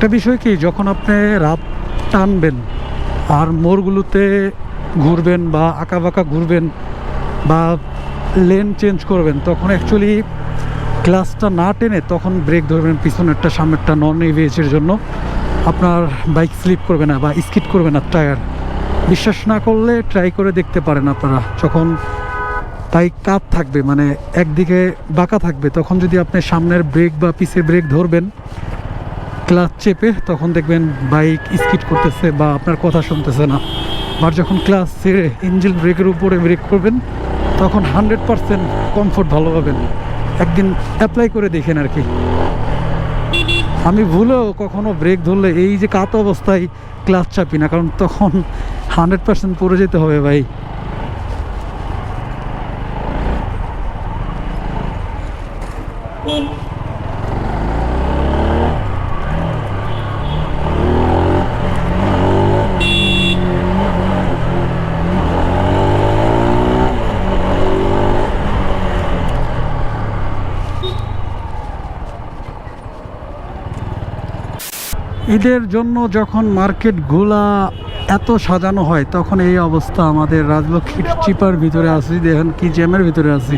একটা বিষয় কি, যখন আপনি রাত টানবেন আর মোড়গুলোতে ঘুরবেন বা আঁকা বাঁকা ঘুরবেন বা লেন চেঞ্জ করবেন, তখন অ্যাকচুয়ালি ক্লাসটা না টেনে তখন ব্রেক ধরবেন পিছনেরটা, সামনেরটা নন এভিএসের জন্য। আপনার বাইক স্লিপ করবে না বা স্কিড করবে না টায়ার বিশ্বাস না করলে ট্রাই করে দেখতে পারেন আপনারা, যখন তাই কাপ থাকবে মানে একদিকে বাঁকা থাকবে, তখন যদি আপনি সামনের ব্রেক বা পিছে ব্রেক ধরবেন ক্লাচ চেপে তখন দেখবেন বাইক স্কিড করতেছে বা আপনার কথা শুনতেছে না। আর যখন ক্লাস ছেড়ে ইঞ্জিন ব্রেকের উপরে ব্রেক করবেন, তখন হান্ড্রেড পারসেন্ট কমফোর্ট ভালো পাবেন। একদিন অ্যাপ্লাই করে দেখেন আর কি। আমি ভুলেও কখনো ব্রেক ধরলে এই যে কাত অবস্থায় ক্লাস চাপি না, কারণ তখন হান্ড্রেড পার্সেন্ট পড়ে যেতে হবে ভাই। ঈদের জন্য যখন মার্কেটগুলা এত সাজানো হয়, তখন এই অবস্থা আমাদের রাজলক্ষ্মীর চিপার ভিতরে আছি, দেখেন কি জ্যামের ভিতরে আছি।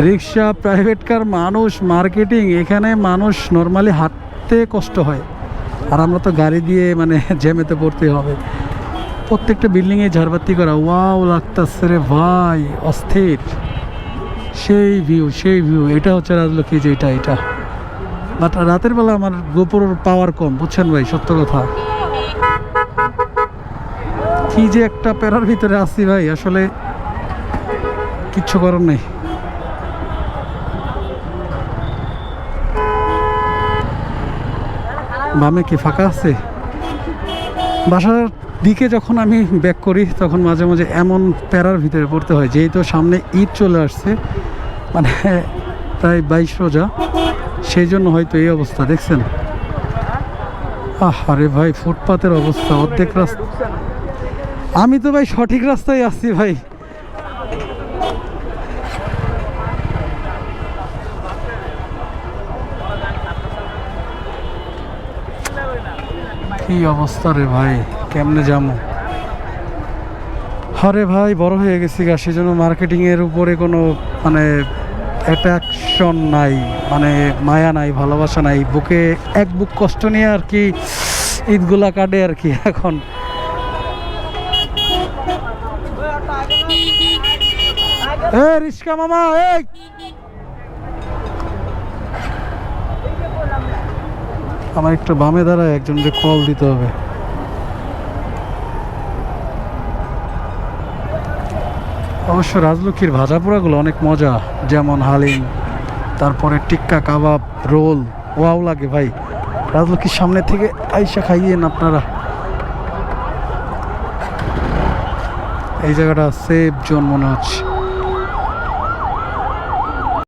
রিক্সা প্রাইভেট কার মানুষ মার্কেটিং এখানে মানুষ নর্মালি হাঁটতে কষ্ট হয়। আর আমরা তো গাড়ি দিয়ে মানে জ্যামেতে পড়তে হবে। প্রত্যেকটা বিল্ডিংয়ে ঝাড়বাতি করা ওয়াও লাগতাছে রে ভাই, অস্থির। সেই ভিউ সেই ভিউ এটা হচ্ছে রাজলক্ষ্মী যে এটা এটা। বাট রাতের বেলা আমার গোপুর পাওয়ার কম, বুঝছেন ভাই? সত্য কথা। কি যে একটা প্যারার ভিতরে আসছি ভাই, আসলে কিচ্ছু করার নেই। বামে কি ফাঁকা আছে? বাসার দিকে যখন আমি ব্যাক করি, তখন মাঝে মাঝে এমন প্যারার ভিতরে পড়তে হয়, যেহেতু সামনে ঈদ চলে আসছে মানে প্রায় বাইশ রোজা। সেই জন্য হয়তো এই অবস্থা, দেখছেন? আরে ভাই, ফুটপাতের অবস্থা, অর্ধেক রাস্তা। আমি তো ভাই সঠিক রাস্তায় আসছি ভাই। কি অবস্থা রে ভাই, কেমনে যাব? আরে ভাই, বড় হয়ে গেছি গা সেই জন্য মার্কেটিংয়ের উপরে কোনো মানে অ্যাট্রাকশন নাই মানে মায়া নাই, ভালোবাসা নাই, বুকে এক বুক কষ্ট নিয়ে আর কি ঈদগুলা কাটে আর কি এখন। এ রিস্কা মামা, এই! আমার একটু বামে দাঁড়ায়, একজনকে কল দিতে হবে। অবশ্য রাজলক্ষ্মীর ভাজা পোড়াগুলো অনেক মজা, যেমন হালিম, তারপরে টিক্কা কাবাব, রোল, ওয়াও লাগে ভাই। রাজলক্ষ্মীর সামনে থেকে আইসা খাইয়েন আপনারা। এই জায়গাটা সেফ জোন মনে হচ্ছে।